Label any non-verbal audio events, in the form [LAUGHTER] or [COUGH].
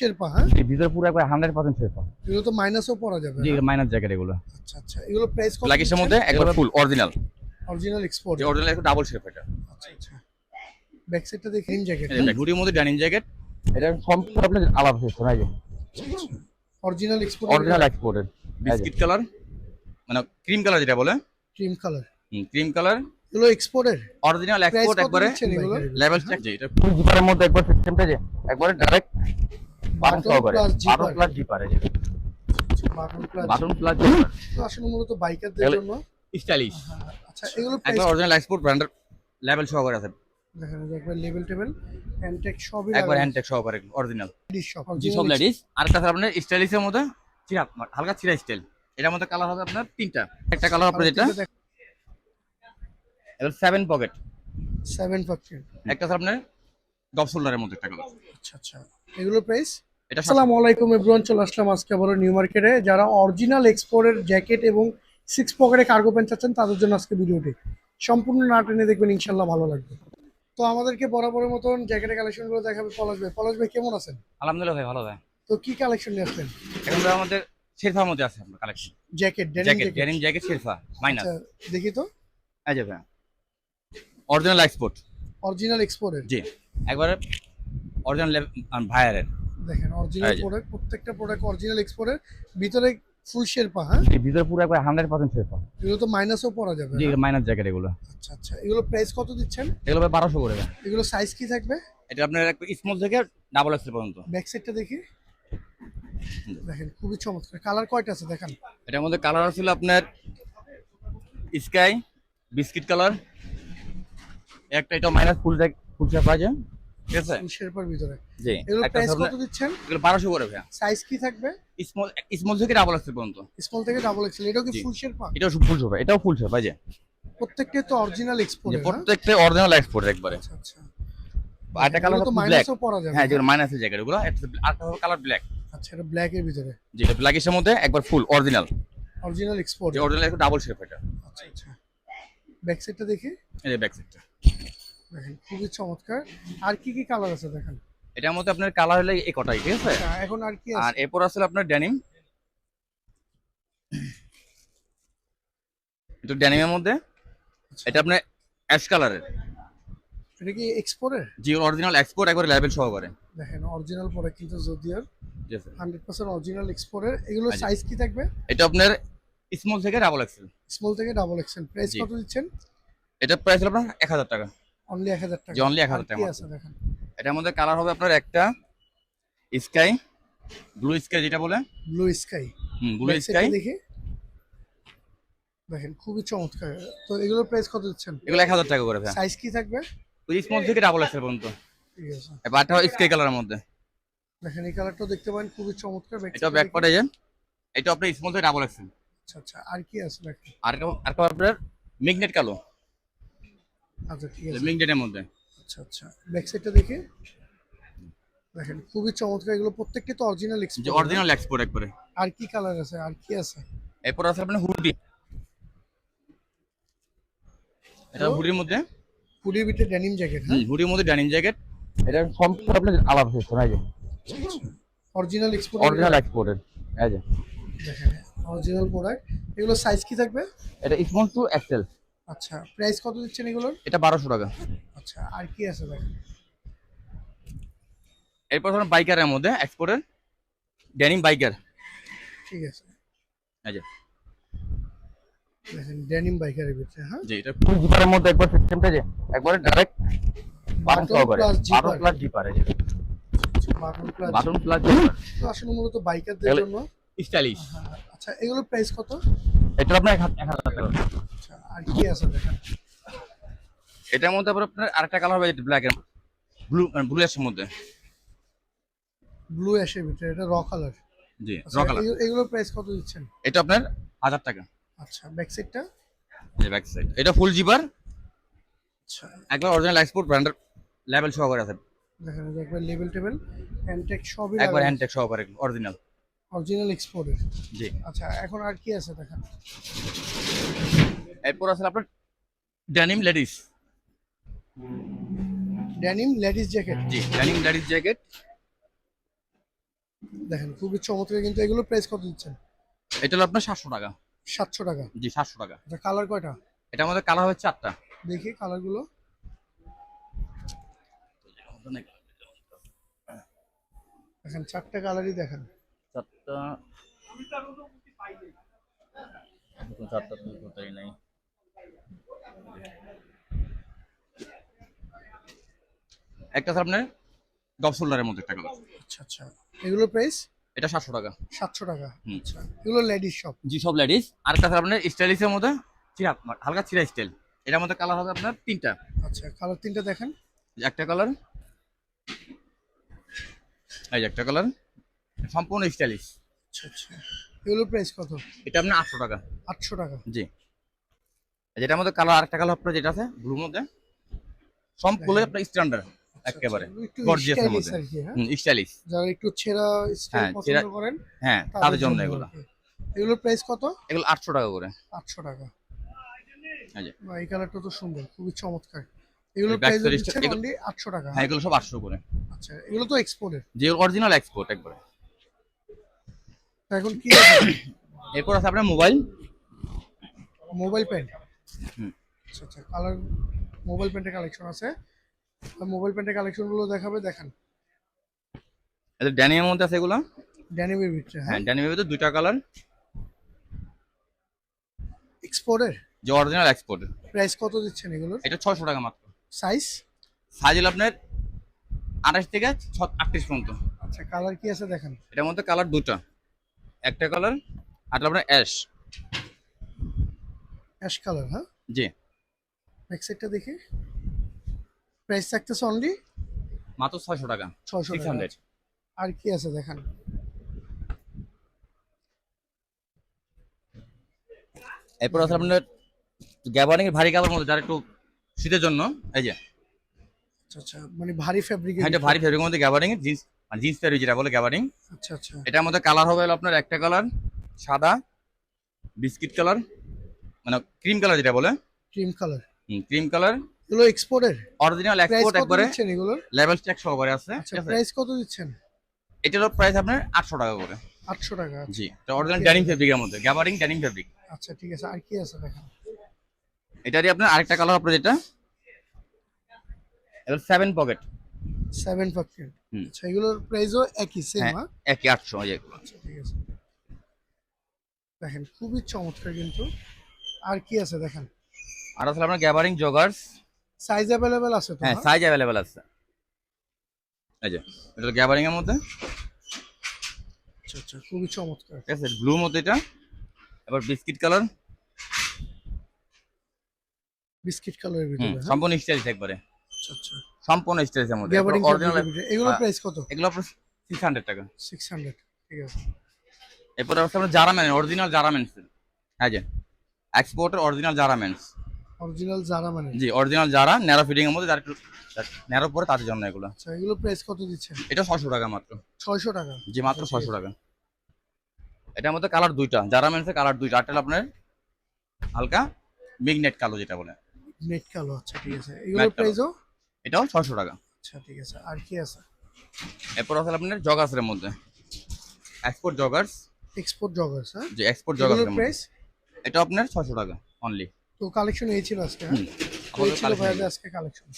শেরপা হ্যাঁ? জি ভিতরে পুরো একবার হান্ড্রেড পার্সেন্ট সেফ এগুলো তো মাইনাসও পরা যাবে জি মাইনাস জ্যাকেট এগুলো। আচ্ছা আচ্ছা এগুলো প্রাইস কত লাগেজের মধ্যে একবার full original original export original একটু ডাবল শেপ এটা। আচ্ছা আচ্ছা। ব্যাক সাইডটা দেখে ইন জ্যাকেট মধ্যে ড্যানিম জ্যাকেট এটা সম্পূর্ণ আপনার আলাদা সিস্টেম এই original export original exported biscuit colour মানে ক্রিম কালার যেটা বলে। ক্রিম কালার ক্রিম কালার এগুলো এক্সপোর্টের অরিজিনাল এক্সপোর্ট একবারে লেভেল চেক এটা ফুল জিপারের মধ্যে একবার সিস্টেমটা যে একবারে ডাইরেক্ট বাটন সহকারে বাটন প্লাস জিপার এই বাটন প্লাস জিপার আসলে মূলত বাইকারদের জন্য স্টাইলিশ হ্যাঁ, আচ্ছা এগুলো প্রাইস অরিজিনাল এক্সপোর্ট ব্র্যান্ডের লেভেল সহকারে আছে। দেখেন একবার লেভেল টেবিল হ্যান্ডটেক সবই একবার হ্যান্ডটেক সহকারে অরিজিনাল জি সব লেডিস আর একটা আপনার স্টাইলিশের মধ্যে চিরা হালকা চিরা স্টাইল এটার মধ্যে কালার হবে আপনার তিনটা। একটা কালার আপনার যেটা। এটা সেভেন পকেট সেভেন পার্সেন্ট একটা আপনার ডব শোল্ডারের মধ্যে একটা কালার আচ্ছা আচ্ছা। এগুলো প্রাইস এটা আসসালামু আলাইকুম এভরিওয়ান চলে আসলাম আজকে আবারও নিউ মার্কেটে। যারা অরিজিনাল এক্সপোর্টের জ্যাকেট এবং সিক্স পকেটে কার্গো প্যান্ট চাচ্ছেন তাদের জন্য আজকে ভিডিওটি। সম্পূর্ণ না টেনে দেখবেন ইনশাল্লাহ ভালো লাগবে। তো আমাদেরকে বরাবরের মতন জ্যাকেটের কালেকশনগুলো দেখাবে পলাশ ভাই। পলাশ ভাই কেমন আছেন? আলহামদুলিল্লাহ ভাই ভালো ভাই। তো কি কালেকশন নিয়ে আসলেন? এখন আমাদের শেরফার মধ্যে আছে আপনার collection jacket denim jacket denim jacket sherpa minus দেখি তো। এই যে ভাই অরিজিনাল এক্সপোর্ট অরিজিনাল এক্সপোর্টের জি একবারে অরিজিনাল ভাইয়ারের। দেখেন অরিজিনাল প্রোডাক্ট প্রত্যেকটা প্রোডাক্ট অরিজিনাল এক্সপোর্টের ভিতরে ফুল শেরপা হ্যাঁ? জি ভিতরে পুরো একবার হান্ড্রেড পার্সেন্ট সেফ এগুলো তো মাইনাসও পরা যাবে জি মাইনাস জ্যাকেট এগুলো। আচ্ছা আচ্ছা। এগুলো প্রাইস কত দিচ্ছেন? এগুলো বারোশো করে এগুলো সাইজ কি থাকবে? এটা আপনার স্মল থেকে ডাবল এক্সেল পর্যন্ত। ব্যাক সাইডটা দেখি। দেখেন খুবই চমৎকার। কালার কয়টা আছে দেখেন? এটার মধ্যে কালার ছিল আপনার স্কাই বিস্কিট কালার একটা এটা মাইনাস ফুল ফুল শেপ আছে। ঠিক আছে? শেরপার ভিতরে। জি এগুলো প্রাইস কত দিচ্ছেন? এগুলো বারোশো করে ভাইয়া। সাইজ কি থাকবে? স্মল স্মল থেকে ডাবল এক্সেল পর্যন্ত। স্মল থেকে ডাবল এক্সেল। এটাও কি ফুল শেরপা এটাও ফুল শেপ এটাও ফুল প্রত্যেকটা তো অরিজিনাল এক্সপোর্ট যে প্রত্যেকটা অরিজিনাল এক্সপোর্ট একবারে। আচ্ছা আচ্ছা। কালার তো ব্ল্যাক মাইনাসও পরা যাবে। হ্যাঁ যেগুলো মাইনাসের কালার ব্ল্যাক আচ্ছা এটা ব্ল্যাক এর ভিতরে। ব্ল্যাকের মধ্যে একবার ফুল অরিজিনাল অরিজিনাল এক্সপোর্ট যে অরিজিনাল একটু ডাবল শেপ এটা। আচ্ছা আচ্ছা। ব্যাক সাইডটা দেখি। এই যে ব্যাক সাইডটা দেখেন খুবই চমৎকার। আর কি কি কালার আছে দেখেন? এটার মধ্যে আপনার কালার হলে এই কটাই ঠিক আছে? আচ্ছা, এখন আর কি আর এরপর আসলে আপনার ড্যানিম একটু ড্যানিমের মধ্যে। এটা আপনার অ্যাশ কালারের এটা কি এক্সপোর্টের যে অরিজিনাল এক্সপোর্ট একবার লেভেল সহকারে। দেখেন অরিজিনাল প্রোডাক্ট কিন্তু জি স্যার। হান্ড্রেড পার্সেন্ট অরিজিনাল এক্সপোর্টের এগুলো আচ্ছা। সাইজ কি থাকবে? এটা আপনার স্মল থেকে ডাবল এক্সেল স্মল থেকে ডাবল এক্সেল প্রাইস কত দিচ্ছেন? এটা প্রাইস হলো আপনার এক হাজার টাকা। অনলি এক হাজার টাকা। জি, only 1000 আর টাকা কি আছে দেখেন? এটার মধ্যে কালার হবে আপনার একটা স্কাই ব্লু স্কাই যেটা বলে। ব্লু স্কাই হুম ব্লু স্কাই দেখি। দেখেন খুবই চমৎকার। তো এগুলোর প্রাইস কত দিচ্ছেন? এগুলো এক হাজার টাকা করে ভাই সাইজ কি থাকবে? ওই স্মল থেকে ডাবল এক্সেল পর্যন্ত। ঠিক আছে। একটা স্কাই কালারের মধ্যে। দেখেন এই কালারটাও দেখতে পারেন খুবই চমৎকার এটা ব্যাক। পার্টে যান এটা আপনার স্মল থেকে ডাবল এক্সেল আচ্ছা আচ্ছা আর কি আছে দেখেন? আর আর আপনার মিগনেট কালো। আচ্ছা ঠিক আছে। মিগনেটের মধ্যে। আচ্ছা আচ্ছা। ব্যাক সাইডটা দেখি। দেখেন খুবই চমৎকার এগুলো। প্রত্যেকটা তো অরিজিনাল যে অরিজিনাল এক্সপোর্ট একবারে। আর কি কালার আছে? আর কি আছে? এরপর আছে আপনার হুডি। এটা হুডির মধ্যে। পুরি বিটে ডেনিম জ্যাকেট হ্যাঁ? হুডির মধ্যে ড্যানিম জ্যাকেট এটা সম্পূর্ণ আপনার আলাদা সিস্টেম এই যে। অরিজিনাল এক্সপোর্ট অরিজিনাল এক্সপোর্টেড এই যে। দেখেন অরিজিনাল প্রোডাক্ট এগুলো সাইজ কি থাকবে? এটা স্মল টু এক্সেল আচ্ছা প্রাইস কত দিচ্ছেন এগুলোর? এটা বারোশো টাকা। আচ্ছা আর কি আছে দেখেন এরপর ধরুন বাইকারের মধ্যে এক্সপোর্টের ড্যানিম বাইকার ঠিক আছে। দেখেন ডেনিম বাইকারের ভিতরে হ্যাঁ? যে এটা ফুল জিপারের মধ্যে একবার সিস্টেমটা যে একবারে ডাইরেক্ট বাটন সহকারে button plus zipper button plus button plus zipper তো আসলে মূলত বাইকারদের জন্য? স্টাইলিশ আচ্ছা এগুলোর প্রাইস কত? এটা আপনার এক হাজার এক হাজার টাকা। আচ্ছা আর কি আছে দেখেন? এটার মধ্যে আবার আপনার আরেকটা কালার হবে যেটা ব্ল্যাক এর ব্লু ব্লু এর মধ্যে। ব্লু অ্যাশের ভিতরে এটা র কালার জি র কালার এগুলো- এগুলোর প্রাইস কত দিচ্ছেন? এটা আপনার হাজার টাকা। আচ্ছা ব্যাক সাইডটা যে ব্যাক সাইড এটা ফুল জিপার আচ্ছা। একবার অরিজিনাল এক্সপোর্ট ব্র্যান্ডের লেভেল সহকারে আছে। দেখেন একবার লেভেল টেবিল হ্যান্ডটেক সবই একবার হ্যান্ডটেক সহকারে অরিজিনাল অরিজিনাল এক্সপোর্টের জি। আচ্ছা এখন আর কি আছে দেখেন? এরপর আছে আপনার denim ladies denim ladies jacket জি ড্যানিম লেডিস জ্যাকেট দেখেন খুবই চমৎকার কিন্তু এগুলো প্রাইস কত দিচ্ছেন? এটা হলো আপনার সাতশো টাকা। সাতশো টাকা। জি সাতশো টাকা। আচ্ছা কালার কয়টা? এটা আমাদের কালার হচ্ছে চারটা। দেখি কালারগুলো দেখেন চারটা কালারই দেখেন। চারটা। চারটা তো কোথায় নাই। একটা আছে আপনার শোল্ডারের মধ্যে একটা কালার আচ্ছা আচ্ছা। এগুলো প্রাইস এটা সাতশো টাকা। সাতশো টাকা। আচ্ছা। এগুলো লেডিস শপ জি সব লেডিস আর একটা আছে আপনার স্টাইলিশের মধ্যে চিরা হালকা চিরা স্টাইল এটার মধ্যে কালার হবে আপনার তিনটা। আচ্ছা কালার তিনটা দেখেন। একটা কালার এই একটা কালার সম্পূর্ণ স্টাইলিশ আচ্ছা আচ্ছা। এগুলো প্রাইস কত? এটা আপনার আটশো টাকা। আটশো টাকা। জি। যেটার মধ্যে কালার আরেকটা কালার আপনার যেটা আছে ব্লুর মধ্যে আপনার স্ট্যান্ডার্ড একেবারে আচ্ছা, গর্জিয়াস এর মধ্যে। আর কি, হ্যাঁ? স্টাইলিশ যারা একটু ছেঁড়া স্টাইল হ্যাঁ, পছন্দ করেন হ্যাঁ তাদের জন্য এগুলো। এগুলোর প্রাইস কত? এগুলো আটশো টাকা করে। টাকা। এই কালারটা তো সুন্দর খুবই চমৎকার। প্রাইস টাকা। হ্যাঁ এগুলো সব আটশো করে। আচ্ছা এগুলো তো এক্সপোর্টের যে অরিজিনাল এক্সপোর্ট একবারে। এখন কি [COUGHS] এরপর আছে আপনার মোবাইল মোবাইল প্যান্ট। আচ্ছা আচ্ছা কালার মোবাইল প্যান্টের কালেকশন আছে। মোবাইল প্যান্টের কালেকশনগুলো দেখাবে দেখেন। এদের ড্যানিমের মধ্যে আছে এগুলো? ড্যানিমের ভিতরে হ্যাঁ। হ্যাঁ ড্যানিমের মধ্যে দুইটা কালার এক্সপোর্টের যে অরিজিনাল এক্সপোর্ট প্রাইস কত দিচ্ছেন এগুলোর? এটা ছয়শো টাকা মাত্র। সাইজ সাইজ হলো আপনার আঠাশ থেকে আটত্রিশ পর্যন্ত। আচ্ছা কালার কি আছে দেখেন। এটার মধ্যে কালার দুটো। একটা কালার আর আপনার অ্যাশ অ্যাশ কালার হ্যাঁ? জি। ব্যাক সাইডটা দেখি। প্রাইস থাকতেছে অনলি মাত্র ছয়শো টাকা। ছয়শো সিক্স টাকা হান্ড্রেড আর কি আছে দেখেন? এরপর আছে আপনার গ্যাবারিং এর ভারী কাপড়ের মধ্যে যারা একটু শীতের জন্য এই যে। আচ্ছা আচ্ছা মানে ভারী ফ্যাব্রিক হ্যাঁ, এটা ভারী ফেব্রিকের মধ্যে গ্যাবারিং এর জিন্স মানে জিন্স প্যারি যেটা বলে গ্যাবারিং আচ্ছা আচ্ছা। এটার মধ্যে কালার হবে আপনার একটা কালার সাদা বিস্কিট কালার মানে ক্রিম কালার যেটা বলে? ক্রিম কালার ক্রিম কালার এগুলো এক্সপোর্টের অরিজিনাল এক্সপোর্ট একবারে এগুলোর? লেভেল চেক সহকারে আছে আচ্ছা প্রাইস কত দিচ্ছেন? এটার প্রাইস আপনার আটশো টাকা করে। আটশো টাকা জি এটা অরিজিনাল ড্যানিং ফেব্রিকের মধ্যে গ্যাবারিং ড্যানিং ফেব্রিক আচ্ছা ঠিক আছে আর কি আছে দেখেন? এটারই আপনার আরেকটা কালার আপনার যেটা? এবার সেভেন পকেট সেভেন পকেট হুম। আচ্ছা এগুলোর প্রাইসও একই সেম হ্যাঁ হ্যাঁ? একই আটশো এই যে আচ্ছা ঠিক আছে। দেখেন খুবই চমৎকার কিন্তু আর কি আছে দেখেন? আর আসলে আপনার গ্যাবারিং জগার্স সাইজ অ্যাভেলেবেল আছে তো হ্যাঁ হ্যাঁ? সাইজ অ্যাভেলেবেল আছে। এই যে এটা গ্যাবারিং এর মধ্যে। আচ্ছা আচ্ছা খুবই চমৎকার। আছে ব্লু মধ্যে এটা। এবার বিস্কিট কালার বিস্কিট কালারের ভিতরে হ্যাঁ? সম্পূর্ণ স্টাইলিশ একবারে। আচ্ছা আচ্ছা। সম্পূর্ণ স্টাইলিশ এর মধ্যে। গ্যাবারিং অরিজিনাল এগুলোর হ্যাঁ। প্রাইস কত? এগুলো আপনার সিক্স হান্ড্রেড টাকা। সিক্স হান্ড্রেড ঠিক আছে। এরপরে আছে আপনার জারামেন অরিজিনাল জারামেন্স হ্যাঁ যে এক্সপোর্টের original Zara men's original Zara মানে? জি অরিজিনাল জারা ন্যারো ফিটিং এর মধ্যে যারা একটু ন্যারো পরে তাদের জন্য এগুলো। আচ্ছা এগুলো প্রাইস কত দিচ্ছেন? এটা ছশো টাকা মাত্র। ছয়শো টাকা? জি মাত্র ছশো টাকা। এটার মধ্যে কালার দুইটা জারা মেন্সের কালার দুইটা। আটটা হলো আপনার হালকা মিগনেট কালো যেটা বলে। নেট কালো আচ্ছা ঠিক আছে। এগুলোর Matte প্রাইসও এটাও ছশো টাকা। আচ্ছা ঠিক আছে। আর কি আছে? এরপর আছে আপনার জগার্সের মধ্যে। এক্সপোর্ট জগার্স এক্সপোর্ট জগার্স হ্যাঁ? যে এক্সপোর্ট জগার্সের মধ্যে। প্রাইস এটা আপনার ছশো টাকা অনলি তো কালেকশন এই ছিল আজকে হ্যাঁ? ছিল ভাইয়াদের আজকে কালেকশন